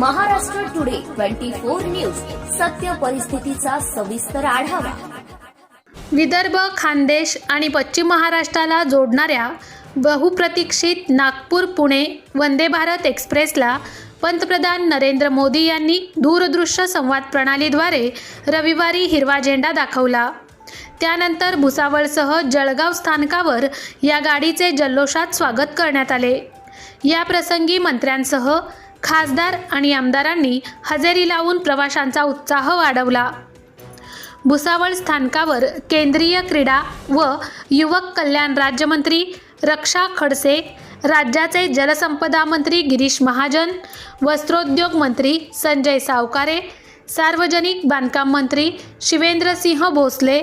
Twenty four news. सत्य परिस्थितीचा सविस्तर आढावा. विदर्भ खानदेश आणि पश्चिम महाराष्ट्राला जोडणाऱ्या बहुप्रतीक्षित नागपूर पुणे वंदे भारत एक्सप्रेसला पंतप्रधान नरेंद्र मोदी यांनी दूरदृश्य संवाद प्रणालीद्वारे रविवारी हिरवा झेंडा दाखवला. त्यानंतर भुसावळसह जळगाव स्थानकावर या गाडीचे जल्लोषात स्वागत करण्यात आले. या प्रसंगी मंत्र्यांसह खासदार आणि आमदारांनी हजेरी लावून प्रवाशांचा उत्साह वाढवला. भुसावळ स्थानकावर केंद्रीय क्रीडा व युवक कल्याण राज्यमंत्री रक्षा खडसे राज्याचे जलसंपदा मंत्री गिरीश महाजन वस्त्रोद्योग मंत्री संजय सावकारे सार्वजनिक बांधकाम मंत्री शिवेंद्रसिंह भोसले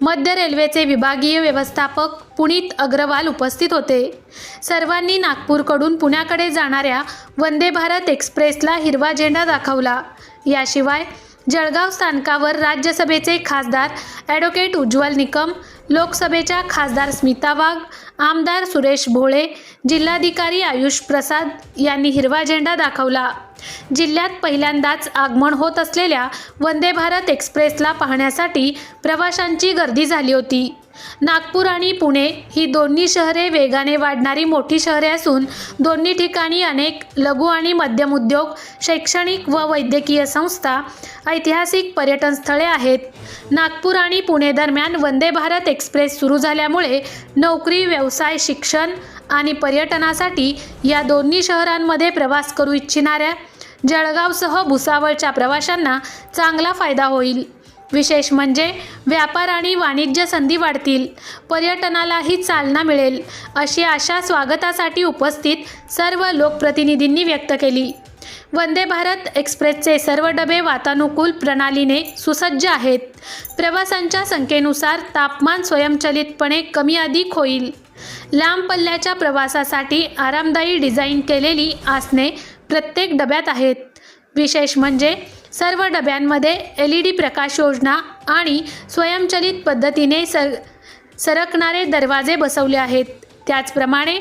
मध्य रेल्वेचे विभागीय व्यवस्थापक पुनीत अग्रवाल उपस्थित होते. सर्वांनी नागपूरकडून पुण्याकडे जाणाऱ्या वंदे भारत एक्सप्रेसला हिरवा झेंडा दाखवला. याशिवाय जळगाव स्थानकावर राज्यसभेचे खासदार ॲडव्होकेट उज्ज्वल निकम लोकसभेच्या खासदार स्मिता वाघ आमदार सुरेश भोळे जिल्हाधिकारी आयुष प्रसाद यांनी हिरवा झेंडा दाखवला. जिल्ह्यात पहिल्यांदाच आगमन होत असलेल्या वंदे भारत एक्सप्रेसला पाहण्यासाठी प्रवाशांची गर्दी झाली होती. नागपूर आणि पुणे ही दोन्ही शहरे वेगाने वाढणारी मोठी शहरे असून दोन्ही ठिकाणी अनेक लघु आणि मध्यम उद्योग शैक्षणिक व वैद्यकीय संस्था ऐतिहासिक पर्यटन स्थळे आहेत. नागपूर आणि पुणे दरम्यान वंदे भारत एक्सप्रेस सुरू झाल्यामुळे नोकरी व्यवसाय शिक्षण आणि पर्यटनासाठी या दोन्ही शहरांमध्ये प्रवास करू इच्छिणाऱ्या जळगावसह भुसावळच्या प्रवाशांना चांगला फायदा होईल. विशेष म्हणजे व्यापार आणि वाणिज्य संधी वाढतील पर्यटनालाही चालना मिळेल अशी आशा स्वागतासाठी उपस्थित सर्व लोकप्रतिनिधींनी व्यक्त केली. वंदे भारत एक्सप्रेसचे सर्व डबे वातानुकूल प्रणालीने सुसज्ज आहेत. प्रवासांच्या संख्येनुसार तापमान स्वयंचलितपणे कमी अधिक होईल. लांब पल्ल्याच्या प्रवासासाठी आरामदायी डिझाईन केलेली आसने प्रत्येक डब्यात आहेत. विशेष म्हणजे सर्व डब्यांमध्ये एल ई डी प्रकाश योजना आणि स्वयंचलित पद्धतीने सर सरकणारे दरवाजे बसवले आहेत. त्याचप्रमाणे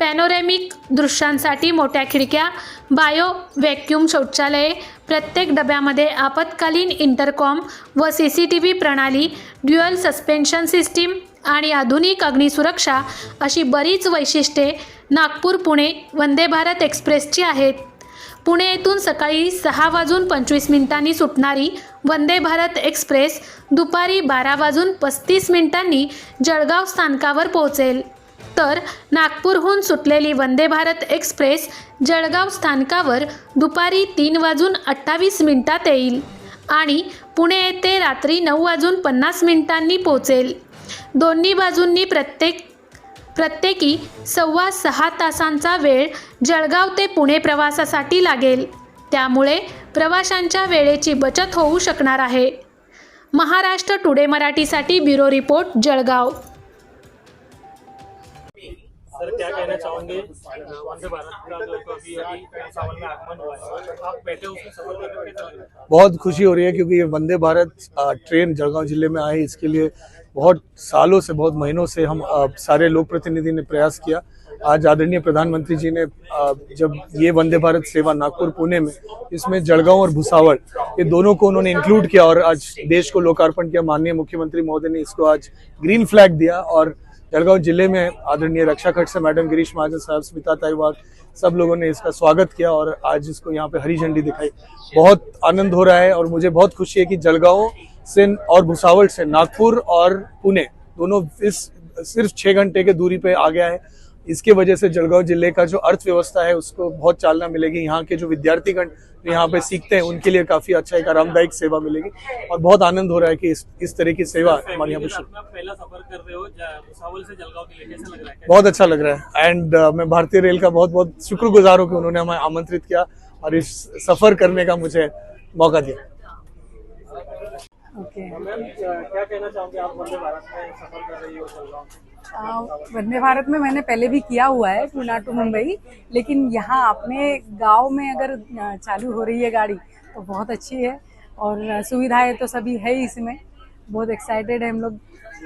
पॅनोरेमिक दृश्यांसाठी मोठ्या खिडक्या बायो व्हॅक्यूम शौचालये प्रत्येक डब्यामध्ये आपत्कालीन इंटरकॉम व सी सी टी व्ही प्रणाली ड्युअल सस्पेन्शन सिस्टीम आणि आधुनिक अग्निसुरक्षा अशी बरीच वैशिष्ट्ये नागपूर पुणे वंदे भारत एक्सप्रेसची आहेत. पुणे येथून सकाळी सहा वाजून पंचवीस मिनिटांनी सुटणारी वंदे भारत एक्सप्रेस दुपारी बारा वाजून पस्तीस मिनिटांनी जळगाव स्थानकावर पोहोचेल. तर नागपूरहून सुटलेली वंदे भारत एक्सप्रेस जळगाव स्थानकावर दुपारी तीन वाजून अठ्ठावीस मिनिटात येईल आणि पुणे येथे रात्री नऊ वाजून पन्नास मिनिटांनी पोहोचेल. दोन्ही बाजूंनी प्रत्येक प्रत्येकी सव्वा सहा तासांचा वेळ जळगाव ते पुणे प्रवासासाठी लागेल. त्यामुळे प्रवाशांच्या वेळेची बचत होऊ शकणार आहे. महाराष्ट्र टुडे मराठीसाठी ब्युरो रिपोर्ट जळगाव. सर, क्या कहना चाहोगे? वंदे भारत का अभी अभी सावन में आगमन हुआ है, आप बैठे उसमें बहुत खुशी हो रही है क्योंकि ये वंदे भारत ट्रेन जलगांव ज़िले में आई इसके लिए बहुत सालों से, बहुत महीनों से हम सारे लोक प्रतिनिधि ने प्रयास किया। आज आदरणीय प्रधानमंत्री जी ने जब ये वंदे भारत सेवा नागपुर, पुणे में, इसमें जलगांव और भुसावल ये दोनों को उन्होंने इंक्लूड किया और आज देश को लोकार्पण किया। माननीय मुख्यमंत्री महोदय ने इसको आज ग्रीन फ्लैग दिया और जलगांव ज़िले में आदरणीय रक्षा खट से मैडम गिरीश महाजन साहब, स्मिता ताईवाल सब लोगों ने इसका स्वागत किया और आज इसको यहाँ पे हरी झंडी दिखाई। बहुत आनंद हो रहा है और मुझे बहुत खुशी है कि जलगांव से और भुसावल से नागपुर और पुणे दोनों इस सिर्फ़ छह घंटे के दूरी पे आ गया है। इसके वजह से जलगांव ज़िले का जो अर्थव्यवस्था है उसको बहुत चालना मिलेगी। यहाँ के जो विद्यार्थीगण यहाँ पे सीखते हैं उनके लिए काफ़ी अच्छा एक आरामदायक सेवा मिलेगी। और बहुत आनंद हो रहा है कि इस इस तरह की सेवा हमारे यहाँ पे पहला सफ़र कर रहे हो भुसावल से जलगांव के लिए कैसा लग रहा है? बहुत अच्छा लग रहा है। एंड uh, मैं भारतीय रेल का बहुत बहुत शुक्रगुजार हूँ कि उन्होंने हमें आमंत्रित किया और इस सफ़र करने का मुझे मौका दिया। ओके मैम क्या कहना चाहोगे आप वंदे भारत में सफ़र कर रही हो वंदे भारत में मैंने पहले भी किया हुआ है पूना टू मुंबई लेकिन यहाँ अपने गाँव में अगर चालू हो रही है गाड़ी तो बहुत अच्छी है और सुविधाएँ तो सभी है ही इसमें। बहुत एक्साइटेड है हम लोग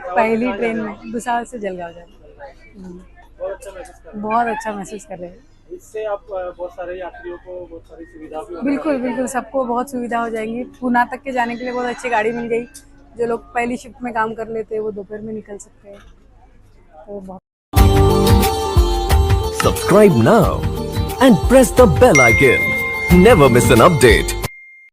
पहली ट्रेन में भुसावल से जलगांव जा रहे बहुत महसूस कर रहे बहुत अच्छा महसूस कर रहे हैं। इससे आप बहुत सारे यात्रियों को बहुत सारी सुविधा भी बिल्कुल बिल्कुल सबको बहुत सुविधा हो जाएँगी। पूना तक के जाने के लिए बहुत अच्छी गाड़ी मिल गई। जो लोग पहली शिफ्ट में काम कर लेते हैं वो दोपहर में निकल सकते हैं। तो बहुत subscribe now and press the bell icon never miss an update.